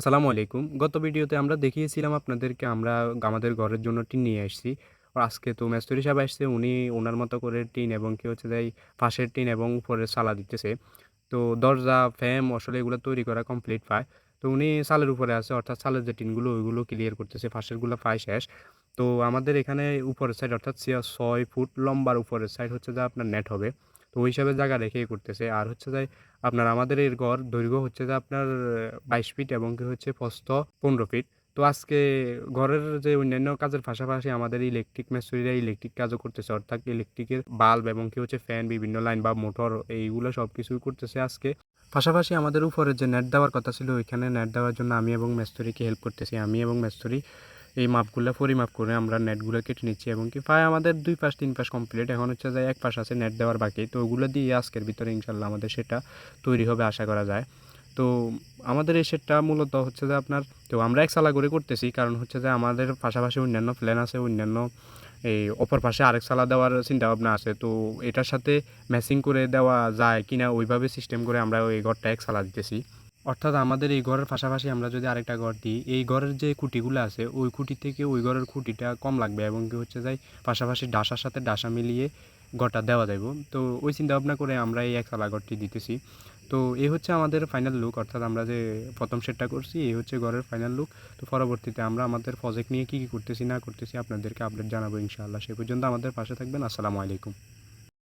আসসালামু আলাইকুম। গত ভিডিওতে আমরা দেখিয়েছিলাম আপনাদেরকে আমরা আমাদের ঘরের জন্য টিন নিয়ে আসছি। আজকে তো মেস্তরি সাহেব আসছে, উনি ওনার মতো করে টিন এবং কি হচ্ছে যাই পাশের টিন এবং উপরের সালা দিতেছে। তো দরজা ফ্যাম আসলে এগুলো তৈরি করা কমপ্লিট পায়। তো উনি সালের উপরে আছে, অর্থাৎ সালের যে টিনগুলো, ওইগুলো ক্লিয়ার করতেছে পাশেরগুলো পায় শেষ। তো আমাদের এখানে উপরের সাইড অর্থাৎ ছয় ফুট লম্বার উপরের সাইড হচ্ছে যে আপনার নেট হবে। তো ওই হিসাবে জায়গা রেখেই করতেছে। আর হচ্ছে যে আপনার আমাদের এর ঘর দৈর্ঘ্য হচ্ছে যে আপনার বাইশ ফিট এবং কি হচ্ছে প্রস্থ পনেরো ফিট। তো আজকে ঘরের যে অন্যান্য কাজের পাশাপাশি আমাদের ইলেকট্রিক মেশিনারিরা ইলেকট্রিক কাজও করতেছে। অর্থাৎ ইলেকট্রিকের বাল্ব এবং কি হচ্ছে ফ্যান, বিভিন্ন লাইন বা মোটর এইগুলো সব কিছুই করতেছে আজকে। পাশাপাশি আমাদের উপরে যে নেট দেওয়ার কথা ছিল, ওইখানে নেট দেওয়ার জন্য আমি এবং মেস্তরিকে হেল্প করতেছি। আমি এবং মেস্তরি এই মাপগুলো পরিমাপ করে আমরা নেটগুলো কেটে নিচ্ছি এবং কি প্রায় আমাদের দুই পাশ, তিন পাশ কমপ্লিট এখন হচ্ছে যে এক পাশ আছে নেট দেওয়ার বাকি। তো ওগুলো দিয়ে আজকের ভিতরে ইনশাল্লাহ আমাদের সেটা তৈরি হবে আশা করা যায়। তো আমাদের এই সেটটা মূলত হচ্ছে যে আপনার, তো আমরা এক সালা করে করতেছি। কারণ হচ্ছে যে আমাদের পাশাপাশি অন্যান্য প্ল্যান আছে, অন্যান্য এই অপর পাশে আরেক সালা দেওয়ার চিন্তাভাবনা আছে। তো এটার সাথে ম্যাচিং করে দেওয়া যায় কিনা, ওইভাবে সিস্টেম করে আমরা ওই ঘরটা এক সালা দিতেছি। অর্থাৎ আমাদের এই ঘরের পাশাপাশি আমরা যদি আরেকটা ঘর দিই, এই ঘরের যে খুঁটিগুলো আছে, ওই খুঁটি থেকে ওই ঘরের খুঁটিটা কম লাগবে এবং কি হচ্ছে যাই পাশাপাশি ডাসার সাথে ডাসা মিলিয়ে ঘরটা দেওয়া যাইব। তো ওই চিন্তা ভাবনা করে আমরা এই একতলা ঘরটি দিতেছি। তো এই হচ্ছে আমাদের ফাইনাল লুক অর্থাৎ আমরা যে প্রথম সেটটা করছি এই হচ্ছে ঘরের ফাইনাল লুক তো পরবর্তীতে আমরা আমাদের প্রজেক্ট নিয়ে কী কী করতেছি, না করতেছি আপনাদেরকে আপডেট জানাব ইনশাআল্লাহ। সে পর্যন্ত আমাদের পাশে থাকবেন। আসসালামু আলাইকুম।